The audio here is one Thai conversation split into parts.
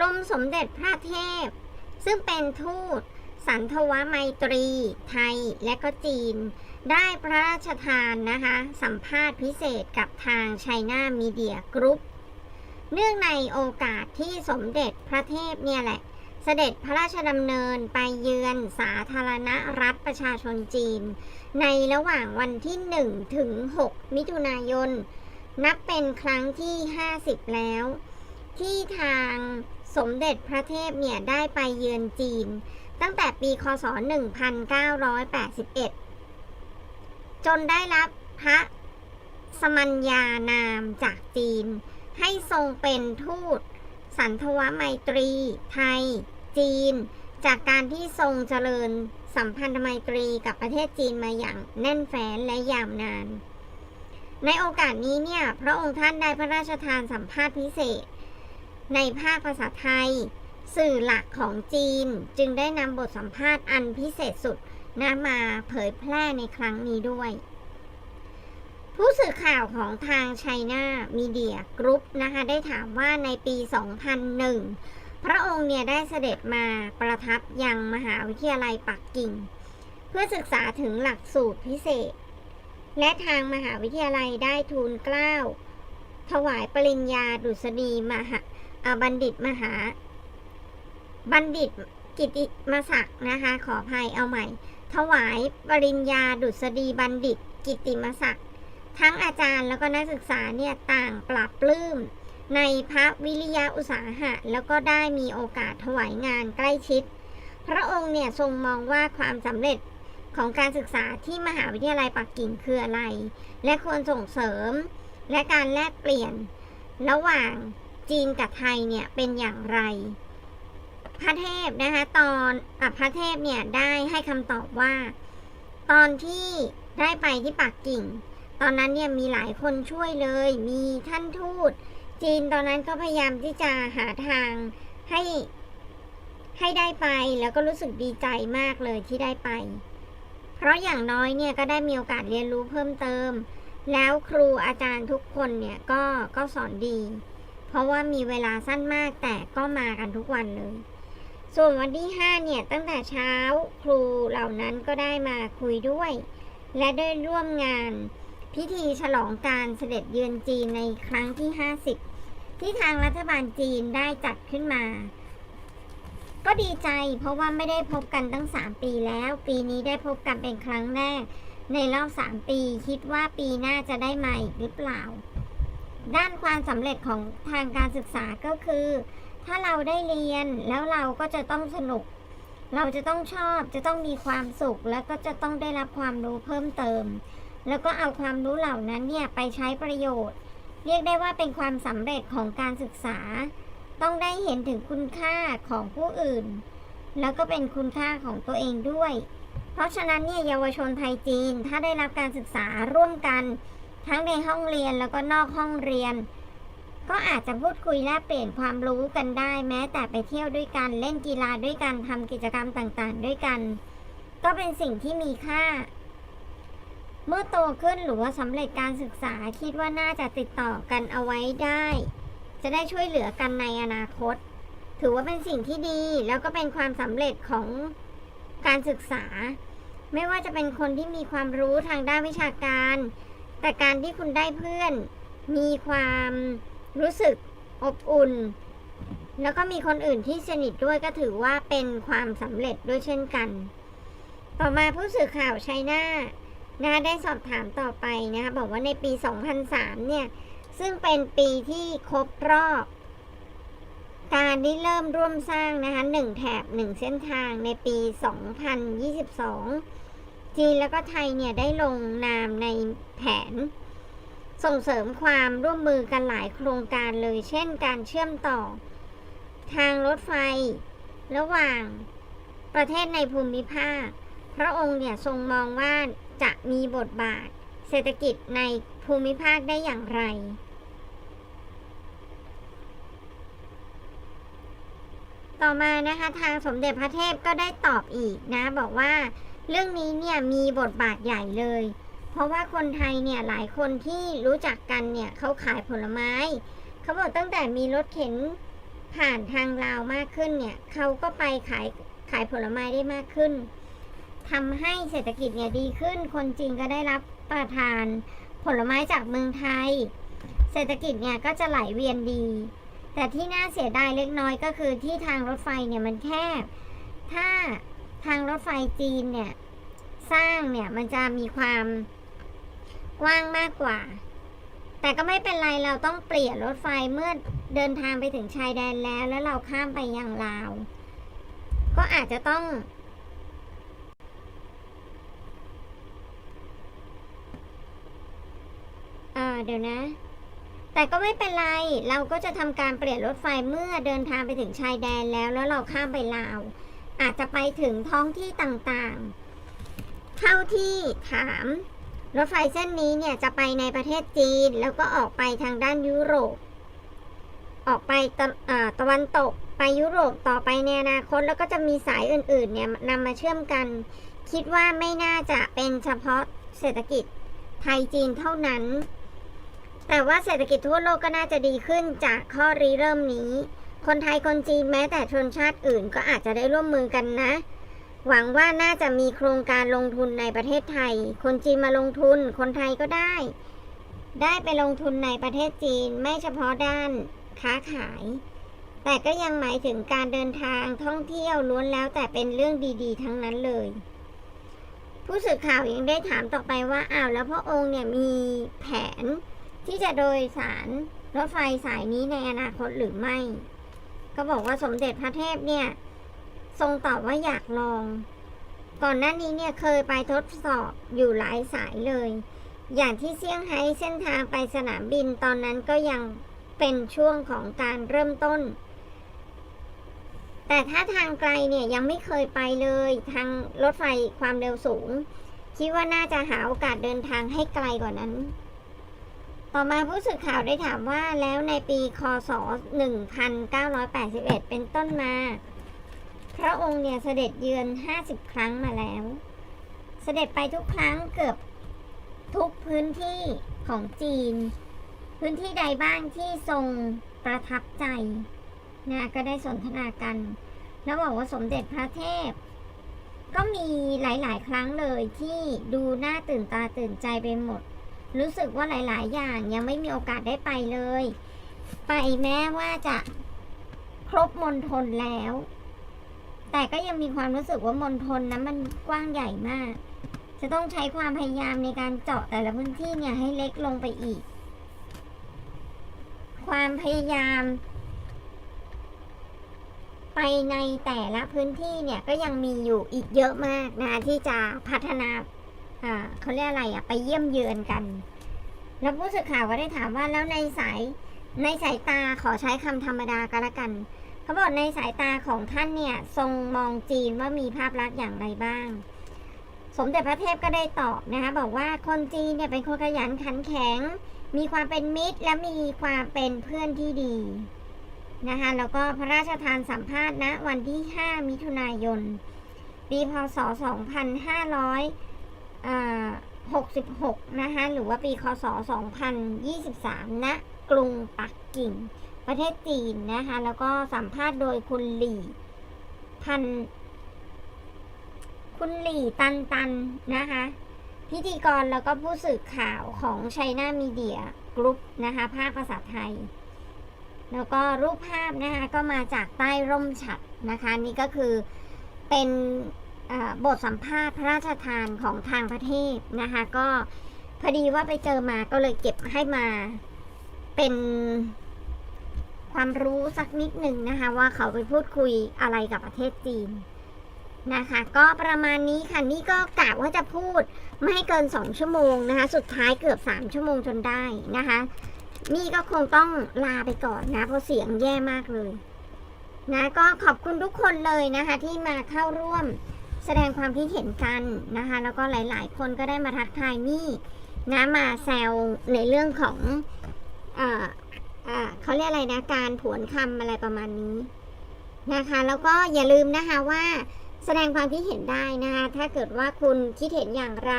รมสมเด็จพระเทพ ซึ่งเป็นทูต สันทวไมตรี ไทยและก็จีน ได้พระราชทานนะคะ สัมภาษณ์พิเศษกับทาง China Media Group เนื่องในโอกาสที่สมเด็จพระเทพเนี่ยแหละ เสด็จพระราชดำเนินไปเยือนสาธารณรัฐประชาชนจีน ในระหว่างวันที่ 1 ถึง 6 มิถุนายน นับเป็นครั้งที่ 50 แล้ว ที่ทาง สมเด็จพระเทพเนี่ยได้ไปเยือนจีน ตั้งแต่ปีคศ 1981 จนได้รับพระสมัญญานามจากจีน ให้ทรงเป็นทูต สันทวไมตรี ไทย จีน จากการที่ทรงเจริญสัมพันธไมตรีกับประเทศจีนมาอย่างแน่นแฟ้นและยาวนาน ในโอกาสนี้เนี่ย พระองค์ท่านได้พระราชทานสัมภาษณ์พิเศษ ในภาคภาษาไทย สื่อหลักของจีนจึงได้นำบทสัมภาษณ์อันพิเศษสุดนะมาเผยแพร่ในครั้งนี้ด้วย ผู้สื่อข่าวของทาง China Media Group นะคะได้ถามว่าในปี 2001 พระองค์เนี่ยได้เสด็จมาประทับยังมหาวิทยาลัยปักกิ่ง เพื่อศึกษาถึงหลักสูตรพิเศษ และทางมหาวิทยาลัยได้ทูลเกล้า ถวายปริญญาดุษฎีมหาอ่า บัณฑิตมหา บัณฑิตกิติมศักดิ์นะคะ ขออภัยเอาใหม่ ถวายปริญญาดุษฎีบัณฑิต กิติมศักดิ์ทั้งอาจารย์แล้วก็นักศึกษาเนี่ยต่างปรับปลื้มในพระวิริยะอุตสาหะ แล้วก็ได้มีโอกาสถวายงานใกล้ชิด พระองค์เนี่ยทรงมองว่าความสำเร็จของการศึกษาที่มหาวิทยาลัยปักกิ่งคืออะไร และควรส่งเสริม และการแลกเปลี่ยน ระหว่าง จีนกับไทยเนี่ยเป็นอย่างไร พระเทพนะคะตอนอพระเทพเนี่ยได้ให้คำตอบว่า ตอนที่ได้ไปที่ปักกิ่ง ตอนนั้นเนี่ยมีหลายคนช่วยเลย มีท่านทูต จีนตอนนั้นก็พยายามที่จะหาทางให้ให้ได้ไปแล้วก็รู้สึกดีใจมากเลยที่ได้ไป เพราะอย่างน้อยเนี่ยก็ได้มีโอกาสเรียนรู้เพิ่มเติม แล้วครูอาจารย์ทุกคนเนี่ยก็ก็สอนดี เพราะว่ามีเวลาสั้นมากแต่ก็มากันทุกวันเลย ส่วนวันที่ 5 เนี่ย ตั้งแต่เช้าครูเหล่านั้นก็ได้มาคุยด้วย และได้ร่วมงานพิธีฉลองการเสด็จเยือนจีนในครั้งที่ 50 ที่ทางรัฐบาลจีนได้จัดขึ้นมา ก็ดีใจเพราะว่าไม่ได้พบกันตั้ง 3 ปีแล้ว ปีนี้ได้พบกันเป็นครั้งแรก ในรอบ 3 ปี คิดว่าปีหน้าจะได้มาอีกหรือเปล่า ด้านความสำเร็จของทางการศึกษาก็คือ ถ้าเราได้เรียนแล้วเราก็จะต้องสนุก เราจะต้องชอบจะต้องมีความสุข แล้วก็จะต้องได้รับความรู้เพิ่มเติม แล้วก็เอาความรู้เหล่านั้นเนี่ยไปใช้ประโยชน์ เรียกได้ว่าเป็นความสำเร็จของการศึกษา ต้องได้เห็นถึงคุณค่าของผู้อื่น แล้วก็เป็นคุณค่าของตัวเองด้วย เพราะฉะนั้นเนี่ยเยาวชนไทยจีนถ้าได้รับการศึกษาร่วมกัน ทั้งในห้องเรียนแล้วก็นอกห้องเรียน ก็อาจจะพูดคุยแลกเปลี่ยนความรู้กันได้ แม้แต่ไปเที่ยวด้วยกันเล่นกีฬาด้วยกันทำกิจกรรมต่างๆ ด้วยกัน ก็เป็นสิ่งที่มีค่า เมื่อโตขึ้นหรือว่าสำเร็จการศึกษาคิดว่าน่าจะติดต่อกันเอาไว้ได้ จะได้ช่วยเหลือกันในอนาคต ถือว่าเป็นสิ่งที่ดีแล้วก็เป็นความสำเร็จของการศึกษา ไม่ว่าจะเป็นคนที่มีความรู้ทางด้านวิชาการ แต่การที่คุณได้เพื่อน มีความรู้สึกอบอุ่น แล้วก็มีคนอื่นที่สนิทด้วยก็ถือว่าเป็นความสำเร็จด้วยเช่นกัน ต่อมาผู้สื่อข่าวชัยนานะคะได้สอบถามต่อไปนะคะบอกว่าในปี 2003 เนี่ย ซึ่งเป็นปีที่ครบรอบ การที่เริ่มร่วมสร้างนะคะหนึ่งแถบหนึ่งเส้นทางในปี 2022 จีนแล้วก็ไทยเนี่ยได้ลงนามในแผน ส่งเสริมความร่วมมือกันหลายโครงการเลย เช่น การเชื่อมต่อ ทางรถไฟ ระหว่างประเทศในภูมิภาค พระองค์เนี่ยทรงมองว่าจะมีบทบาท เศรษฐกิจในภูมิภาคได้อย่างไรต่อมานะคะทางสมเด็จพระเทพก็ได้ตอบอีกนะ บอกว่า เรื่องนี้เนี่ยมีบทบาทใหญ่เลย เพราะว่าคนไทยเนี่ยหลายคนที่รู้จักกันเนี่ยเขาขายผลไม้ เขาบอกตั้งแต่มีรถเข็นผ่านทางลาวมากขึ้นเนี่ยเขาก็ไปขายขายผลไม้ได้มากขึ้นทำให้เศรษฐกิจเนี่ยดีขึ้น คนจีนก็ได้รับประทานผลไม้จากเมืองไทย เศรษฐกิจเนี่ยก็จะไหลเวียนดี แต่ที่น่าเสียดายเล็กน้อยก็คือที่ทางรถไฟเนี่ยมันแคบ ถ้า ทางรถไฟจีนเนี่ย สร้างเนี่ยมันจะมีความกว้างมากกว่า แต่ก็ไม่เป็นไรเราต้องเปลี่ยนรถไฟเมื่อเดินทางไปถึงชายแดนแล้ว แล้วเราข้ามไปยังลาว ก็อาจจะต้อง เออเดี๋ยวนะ แต่ก็ไม่เป็นไรเราก็จะทำการเปลี่ยนรถไฟเมื่อเดินทางไปถึงชายแดนแล้ว แล้วเราข้ามไปลาว อาจจะไปถึงท้องที่ต่างๆ เท่าที่ถาม รถไฟเส้นนี้เนี่ยจะไปในประเทศจีน แล้วก็ออกไปทางด้านยุโรป ออกไปตะตะวันตกไปยุโรปต่อไปในอนาคตแล้วก็จะมีสายอื่นๆเนี่ยนำมาเชื่อมกัน คิดว่าไม่น่าจะเป็นเฉพาะเศรษฐกิจไทยจีนเท่านั้น แต่ว่าเศรษฐกิจทั่วโลกก็น่าจะดีขึ้นจากข้อริเริ่มนี้ คนไทยคนจีนแม้แต่ชนชาติอื่นก็อาจจะได้ร่วมมือกันนะ หวังว่าน่าจะมีโครงการลงทุนในประเทศไทย คนจีนมาลงทุน คนไทยก็ได้ ได้ไปลงทุนในประเทศจีนไม่เฉพาะด้านค้าขาย แต่ก็ยังหมายถึงการเดินทางท่องเที่ยวล้วนแล้วแต่เป็นเรื่องดีๆ ทั้งนั้นเลย ผู้สื่อข่าวยังได้ถามต่อไปว่าอ้าวแล้วพระองค์เนี่ยมีแผนที่จะโดยสารรถไฟสายนี้ในอนาคตหรือไม่ ก็บอกว่าสมเด็จพระเทพเนี่ย ทรงตอบว่าอยากลอง ก่อนหน้านี้เนี่ยเคยไปทดสอบอยู่หลายสายเลย อย่างที่เซี่ยงไฮ้เส้นทางไปสนามบินตอนนั้นก็ยังเป็นช่วงของการเริ่มต้น แต่ถ้าทางไกลเนี่ยยังไม่เคยไปเลย ทางรถไฟความเร็วสูง คิดว่าน่าจะหาโอกาสเดินทางให้ไกลกว่านั้น ต่อมาผู้สื่อข่าวได้ถามว่าแล้วในปีคศ 1981 เป็นต้นมา พระองค์เนี่ยเสด็จเยือน 50 ครั้งมาแล้ว เสด็จไปทุกครั้งเกือบทุกพื้นที่ของจีน พื้นที่ใดบ้างที่ทรงประทับใจนะก็ได้สนทนากัน แล้วบอกว่าสมเด็จพระเทพ ก็มีหลาย ๆ ครั้งเลยที่ดูน่าตื่นตาตื่นใจไปหมด รู้สึกว่าหลาย ๆ อย่างยังไม่มีโอกาสได้ไปเลย ไปแม้ว่าจะครบมณฑลแล้ว แต่ก็ยังมีความรู้สึกว่ามณฑลนั้นมันกว้างใหญ่มาก จะต้องใช้ความพยายามในการเจาะแต่ละพื้นที่เนี่ยให้เล็กลงไปอีก ความพยายาม ไปในแต่ละพื้นที่เนี่ยก็ยังมีอยู่อีกเยอะมากนะที่จะพัฒนา อ่าเขาเรียกอะไรอะ ไปเยี่ยมเยือนกัน แล้วผู้สื่อข่าวก็ได้ถามว่าแล้วในสายในสายตาขอใช้คำธรรมดาก็แล้วกันเขาบอกในสายตาของท่านเนี่ย ทรงมองจีนว่ามีภาพลักษณ์อย่างไรบ้าง สมเด็จพระเทพก็ได้ตอบนะคะบอกว่าคนจีนเนี่ยเป็นคนขยันขันแข็ง มีความเป็นมิตร และมีความเป็นเพื่อนที่ดีนะคะแล้วก็พระราชทานสัมภาษณ์ณวันที่ 5 มิถุนายนปีพศ 2500อ่า 66 นะคะหรือว่าปีคศ 2023ณกรุงปักกิ่ง ประเทศจีนนะคะ แล้วก็สัมภาษณ์โดยคุณหลี่พัน คุณหลี่ตันตันนะคะ พิธีกรแล้วก็ผู้สื่อข่าวของ China Media Group นะคะ ภาคภาษาไทย แล้วก็รูปภาพนะคะ ก็มาจากใต้ร่มฉัดนะคะ นี่ก็คือเป็น บทสัมภาษณ์พระราชทานของทางประเทศนะคะ ก็พอดีว่าไปเจอมาก็เลยเก็บให้มาเป็นความรู้สักนิดหนึ่งนะคะ ว่าเขาไปพูดคุยอะไรกับประเทศจีนนะคะ ก็ประมาณนี้ค่ะนี่ก็กะว่าจะพูดไม่ให้เกิน 2 ชั่วโมงนะคะ สุดท้ายเกือบ 3 ชั่วโมงจนได้นะคะ นี่ก็คงต้องลาไปก่อนนะ เพราะเสียงแย่มากเลย นะก็ขอบคุณทุกคนเลยนะคะ ที่มาเข้าร่วม แสดงความคิดเห็นกันนะคะ แล้วก็หลาย ๆ คนก็ได้มาทักทายมี่นะมาแซวในเรื่องของเอ่ออ่าเขาเรียกอะไรนะการผวนคำอะไรประมาณนี้นะคะ แล้วก็อย่าลืมนะคะว่าแสดงความคิดเห็นได้นะคะถ้าเกิดว่าคุณคิดเห็นอย่างไร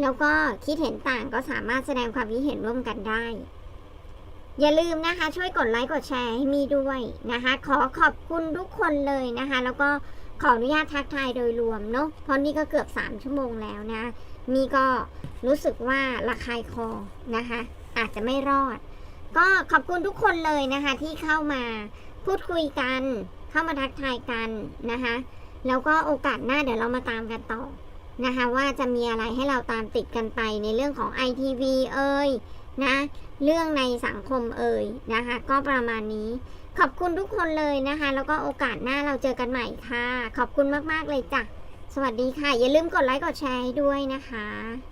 แล้วก็คิดเห็นต่างก็สามารถแสดงความคิดเห็นร่วมกันได้ อย่าลืมนะคะ ช่วยกดไลค์กดแชร์ให้มีด้วยนะคะ ขอขอบคุณทุกคนเลยนะคะ แล้วก็ ขออนุญาตทักทายโดยรวมเนาะเพราะนี่ก็เกือบ 3 ชั่วโมงแล้วนะมีก็รู้สึกว่าระคายคอนะคะ อาจจะไม่รอด ก็ขอบคุณทุกคนเลยนะคะ ที่เข้ามาพูดคุยกัน เข้ามาทักทายกันนะคะ แล้วก็โอกาสหน้าเดี๋ยวเรามาตามกันต่อนะคะ ว่าจะมีอะไรให้เราตามติดกันไปในเรื่องของ ITV เอ่ย นะเรื่องในสังคมเอ่ยนะคะ ก็ประมาณนี้ ขอบคุณทุกคนเลยนะคะ แล้วก็โอกาสหน้าเราเจอกันใหม่ค่ะ ขอบคุณมากๆเลยจ้ะสวัสดีค่ะ อย่าลืมกดไลค์กดแชร์ให้ด้วยนะคะ